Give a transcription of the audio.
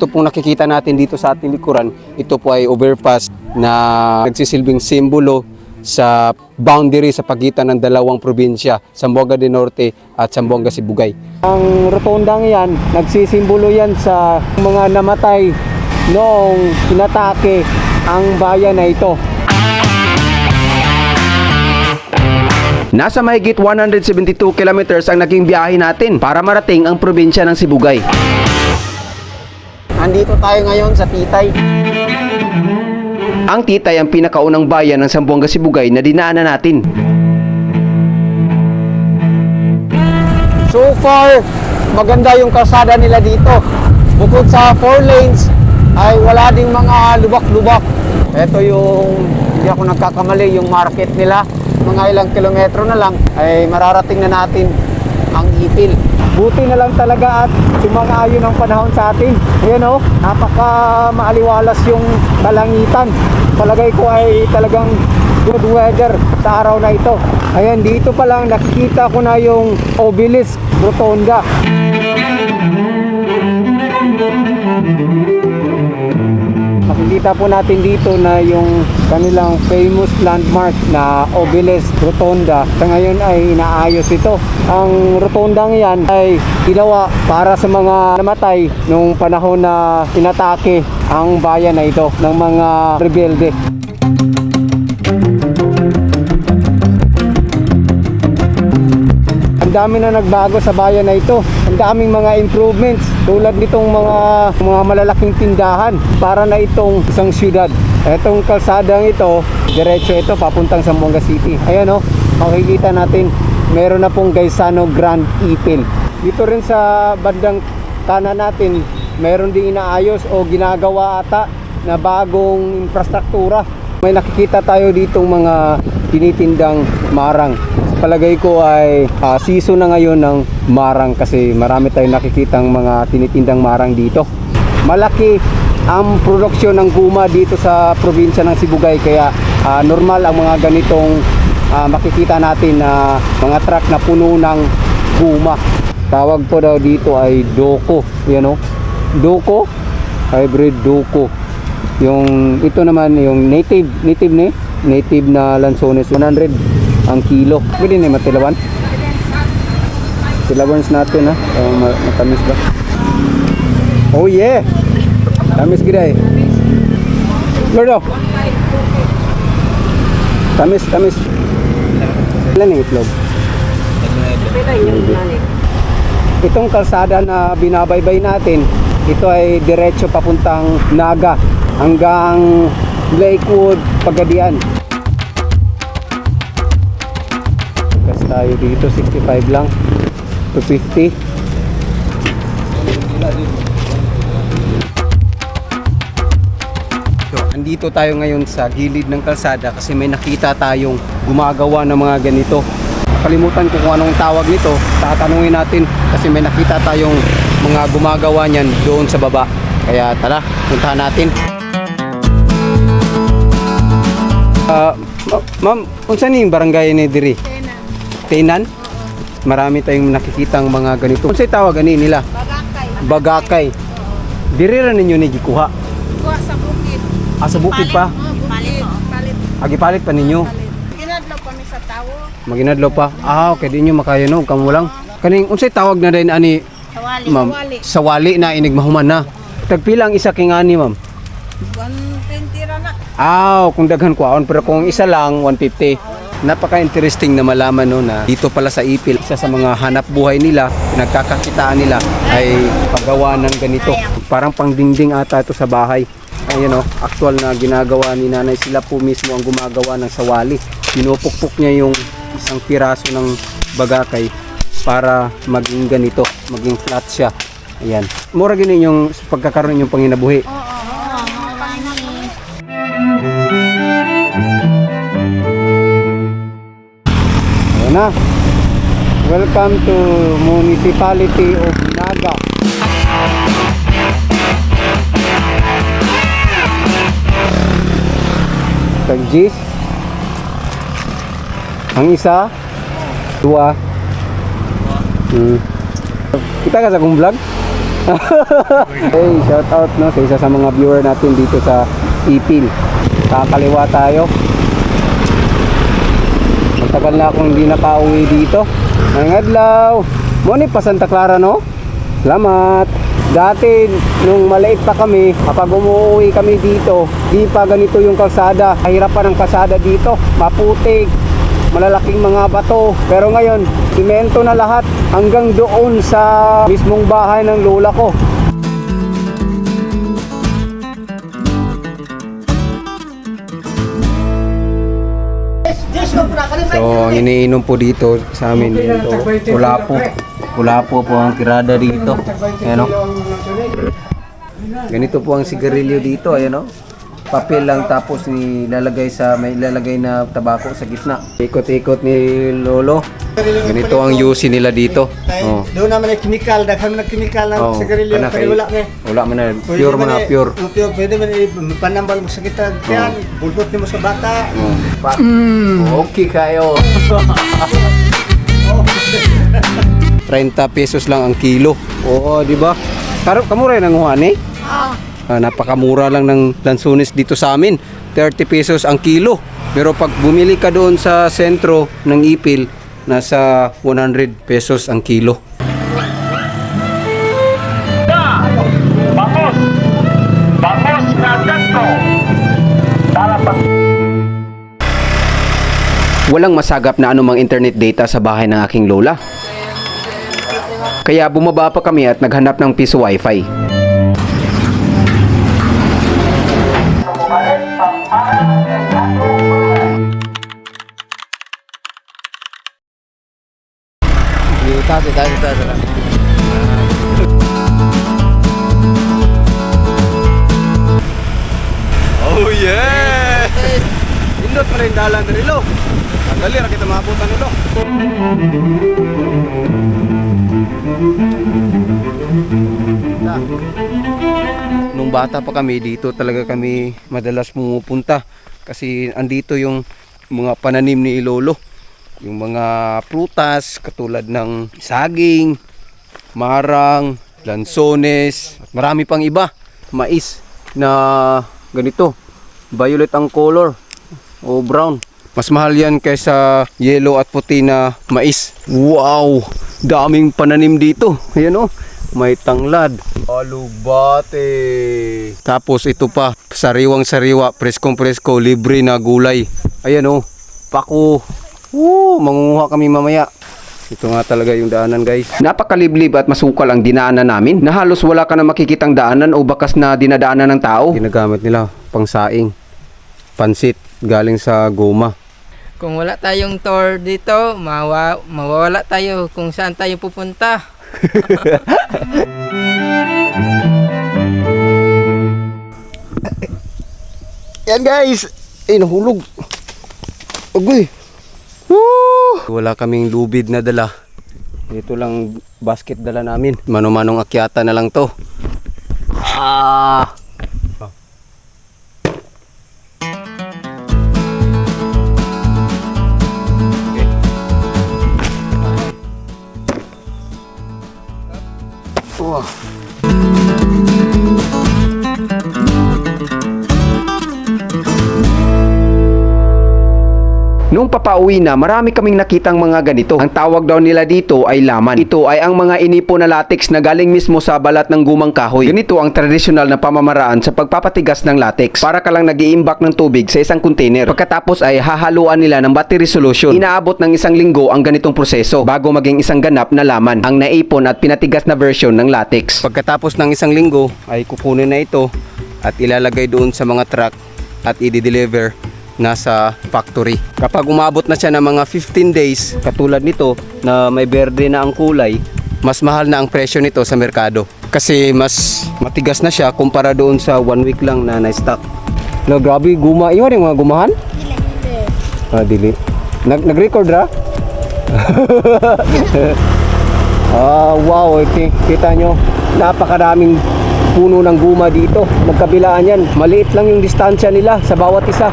ito pong nakikita natin dito sa ating likuran, ito po ay overpass na nagsisilbing simbolo sa boundary sa pagitan ng dalawang probinsya, Zamboanga de Norte at Zamboanga Sibugay. Ang rotondang yan, nagsisimbolo yan sa mga namatay noong inatake ang bayan na ito. Nasa mahigit 172 kilometers ang naging biyahe natin para marating ang probinsya ng Sibugay. Andito tayo ngayon sa Titay. Ang Titay ang pinakaunang bayan ng Zamboanga Sibugay na dinaanan natin. So far, maganda yung kalsada nila dito. Bukod sa four lanes, ay wala ding mga lubak-lubak. Ito yung, hindi ako nagkakamali, yung market nila. Mga ilang kilometro na lang, ay mararating na natin ang ipil. Buti na lang talaga at sumang-ayon ang panahon sa atin. Ayan o, napaka maaliwalas yung kalangitan. Palagay ko ay talagang good weather sa araw na ito. Ayan, dito pa lang nakikita ko na yung obelisk rotonda. Makikita po natin dito na yung kanilang famous landmark na obelisk rotonda. Sa ngayon ay inaayos ito. Ang rotondang yan ay ginawa para sa mga namatay nung panahon na inatake ang bayan na ito ng mga rebelde. Ang dami na nagbago sa bayan na ito. Ang daming mga improvements tulad nitong mga mga malalaking tindahan para na itong isang syudad. Etong kalsadang ito, diretso ito papuntang Zamboanga City. Ayan oh, makikita natin meron na pong Gaisano Grand Ipil. Dito rin sa bandang kanan natin, meron din inaayos o ginagawa ata na bagong infrastruktura. May nakikita tayo ditong mga tinitindang marang. Palagay ko ay ah, season na ngayon ng marang kasi marami tayong nakikitang mga tinitindang marang dito. Malaki ang produksyon ng guma dito sa probinsya ng Sibugay kaya ah, normal ang mga ganitong ah, makikita natin na mga truck na puno ng guma. Tawag po daw dito ay doko. Yan o. Doko. Hybrid doko. Yung ito naman yung native, native ni, native na lansones 100 ang kilo. Pwede na matilawan. Tilawans natin ha. Uh, matamis ba? Oh yeah. Tamis gida eh. Lordo. Tamis, tamis. Ilan yung itlog? Itong kalsada na binabaybay natin, ito ay diretso papuntang Naga hanggang Lakewood, Pagadian. Gas tayo dito, 65 lang. 250. So, andito tayo ngayon sa gilid ng kalsada kasi may nakita tayong gumagawa ng mga ganito. Kalimutan ko kung anong tawag nito. Tatanungin natin kasi may nakita tayong mga gumagawa niyan doon sa baba. Kaya tara, puntahan natin. Ma- ma'am, unsa ni barangay ni diri? Tenan. Marami tayong nakikitang mga ganito. Unsay tawag ani nila? Bagakay. Bagakay. Diri ra ninyo ni gikuha. Kuha sa bukid. Ah, sa bukid pa. Oh, bukid. Palit. Agipalit pa ninyo. Palit. Kinadlaw kami sa tawo. Maginadlo pa. Ah, okay di nyo makayanog kamo lang. Kaning unsay tawag na din ani Sawali. ma'am? Sawali. Sawali na inigmahuman na. Tagpila ang isa king ani ma'am? 120 ra na. Ah, kung daghan ko aon pero kung isa lang 150. Napaka-interesting na malaman no na dito pala sa Ipil, isa sa mga hanap buhay nila, nagkakakitaan nila ay paggawa ng ganito. Parang pangdingding ata ito sa bahay. Ayun oh, actual na ginagawa ni nanay sila po mismo ang gumagawa ng sawali. Pinupukpok niya yung isang piraso ng bagakay para maging ganito, maging flat siya. Ayan. Mura gini yung pagkakaroon yung panginabuhi. Na. Welcome to Municipality of Naga. Tagjis. Ang isa. Dua. Hmm. Kita ka sa kong vlog? hey, shout out no, sa isa sa mga viewer natin dito sa Ipil. Kakaliwa tayo. Matagal na akong hindi nakauwi dito. Ngayong adlaw. Muni pa Santa Clara no? Salamat. Dati, nung maliit pa kami, kapag umuwi kami dito, di pa ganito yung kalsada. Kahirapan ang kalsada dito. Maputik, malalaking mga bato. Pero ngayon, simento na lahat hanggang doon sa mismong bahay ng lola ko. So, ang iniinom po dito sa amin dito, wala po. Wala po po ang tirada dito. Ayan o. Ganito po ang sigarilyo dito, ayan o. Papel lang tapos nilalagay sa may ilalagay na tabako sa gitna. Ikot-ikot ni Lolo. Ganito ang UC nila dito. Oh. Doon naman ay chemical, daghan ang chemical na Oh, sigarilyo, kana kaya kay- wala na. Wala man na. Pwede Pure man man na, eh, pure. oh, pure. Pwede man eh, panambal mo sa kita. Yan, bulbot ni mo sa bata. Oh. Okay kayo. 30 pesos lang ang kilo. Oo, di ba? Karo kamura nang ni? Ah, napakamura lang ng lansunis dito sa amin. 30 pesos ang kilo. Pero pag bumili ka doon sa sentro ng Ipil, nasa 100 pesos ang kilo. Vamos! Vamos na dito! Para Walang masagap na anumang internet data sa bahay ng aking lola. Kaya bumaba pa kami at naghanap ng piso wifi. Dito, dito, dito, dito. Oh yeah! Indot pa rin dalan na nilo. Ang dali, ra kita maabutan nilo. Nung bata pa kami, dito talaga kami madalas pumupunta. Kasi andito yung mga pananim ni Lolo. Yung mga prutas, katulad ng saging, marang, lansones, at marami pang iba. Mais na ganito, violet ang color o brown. Mas mahal yan kaysa yellow at puti na mais. Wow! Daming pananim dito. Ayan o. May tanglad. Alubate. Tapos ito pa, sariwang sariwa, preskong presko, libre na gulay. Ayan o. Pako. Woo! Mangunguha kami mamaya. Ito nga talaga yung daanan guys. Napakaliblib at masukal ang dinaanan namin na halos wala ka na makikitang daanan o bakas na dinadaanan ng tao. Ginagamit nila pang saing. Pansit galing sa goma. Kung wala tayong tour dito, mawa, mawawala tayo kung saan tayo pupunta. Yan guys. Eh, nahulog. Agoy. Woo! Wala kaming lubid na dala. Ito lang basket dala namin. Mano-manong akyata na lang to. Ah. Wah. Nung papauwi na, marami kaming nakitang mga ganito. Ang tawag daw nila dito ay laman. Ito ay ang mga inipo na latex na galing mismo sa balat ng gumang kahoy. Ganito ang tradisyonal na pamamaraan sa pagpapatigas ng latex. Para ka lang nag-iimbak ng tubig sa isang container. Pagkatapos ay hahaluan nila ng battery solution. Inaabot ng isang linggo ang ganitong proseso bago maging isang ganap na laman. Ang naipon at pinatigas na version ng latex. Pagkatapos ng isang linggo ay kukunin na ito at ilalagay doon sa mga truck at i-deliver nasa factory. Kapag umabot na siya ng mga 15 days, katulad nito na may berde na ang kulay, mas mahal na ang presyo nito sa merkado. Kasi mas matigas na siya kumpara doon sa one week lang na na-stock. No, grabe, guma. Iwan yung mga gumahan? Ah, dili. Nag nag-record ra? Ah, wow, okay. Kita nyo, napakaraming puno ng guma dito. Magkabilaan yan. Maliit lang yung distansya nila sa bawat isa.